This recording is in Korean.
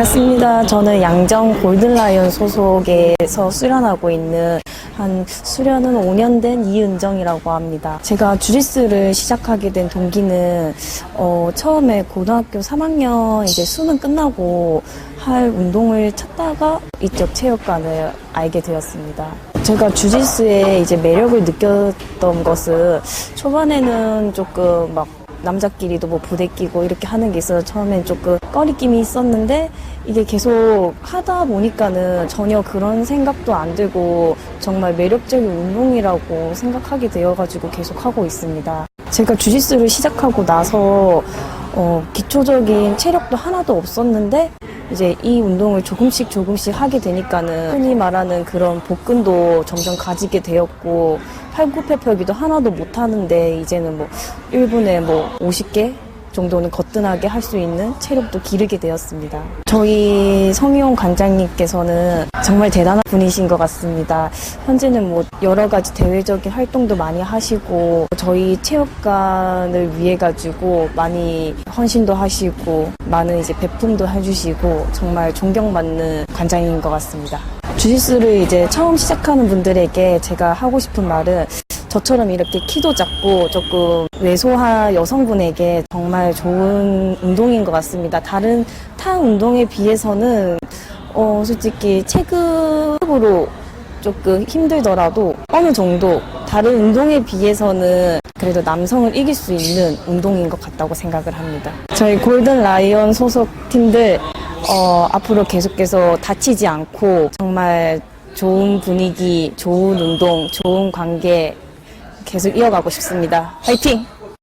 반갑습니다. 저는 양정 골든라이언 소속에서 수련하고 있는 한 수련은 5년 된 이은정이라고 합니다. 제가 주짓수를 시작하게 된 동기는 어, 처음에 고등학교 3학년 이제 수능 끝나고 할 운동을 찾다가 이쪽 체육관을 알게 되었습니다. 제가 주짓수에 이제 매력을 느꼈던 것은 초반에는 조금 막 남자끼리도 뭐 부대 끼고 이렇게 하는 게 있어서 처음엔 조금 꺼리낌이 있었는데 이게 계속 하다 보니까는 전혀 그런 생각도 안 들고 정말 매력적인 운동이라고 생각하게 되어가지고 계속 하고 있습니다. 제가 주짓수를 시작하고 나서 어, 기초적인 체력도 하나도 없었는데 이제 이 운동을 조금씩 조금씩 하게 되니까는 흔히 말하는 그런 복근도 점점 가지게 되었고 팔굽혀펴기도 하나도 못 하는데 이제는 뭐 1분에 뭐 50개 정도는 거뜬하게 할 수 있는 체력도 기르게 되었습니다. 저희 성희용 관장님께서는 정말 대단한 분이신 것 같습니다. 현재는 뭐 여러 가지 대외적인 활동도 많이 하시고 저희 체육관을 위해 가지고 많이 헌신도 하시고 많은 이제 배품도 해주시고 정말 존경받는 관장인 것 같습니다. 주짓수를 이제 처음 시작하는 분들에게 제가 하고 싶은 말은 저처럼 이렇게 키도 작고 조금 왜소한 여성분에게 정말 좋은 운동인 것 같습니다. 다른 타 운동에 비해서는 어, 솔직히 체급으로 조금 힘들더라도 어느 정도 다른 운동에 비해서는 그래도 남성을 이길 수 있는 운동인 것 같다고 생각을 합니다. 저희 골든 라이언 소속 팀들 어, 앞으로 계속해서 다치지 않고 정말 좋은 분위기, 좋은 운동, 좋은 관계 계속 이어가고 싶습니다. 화이팅!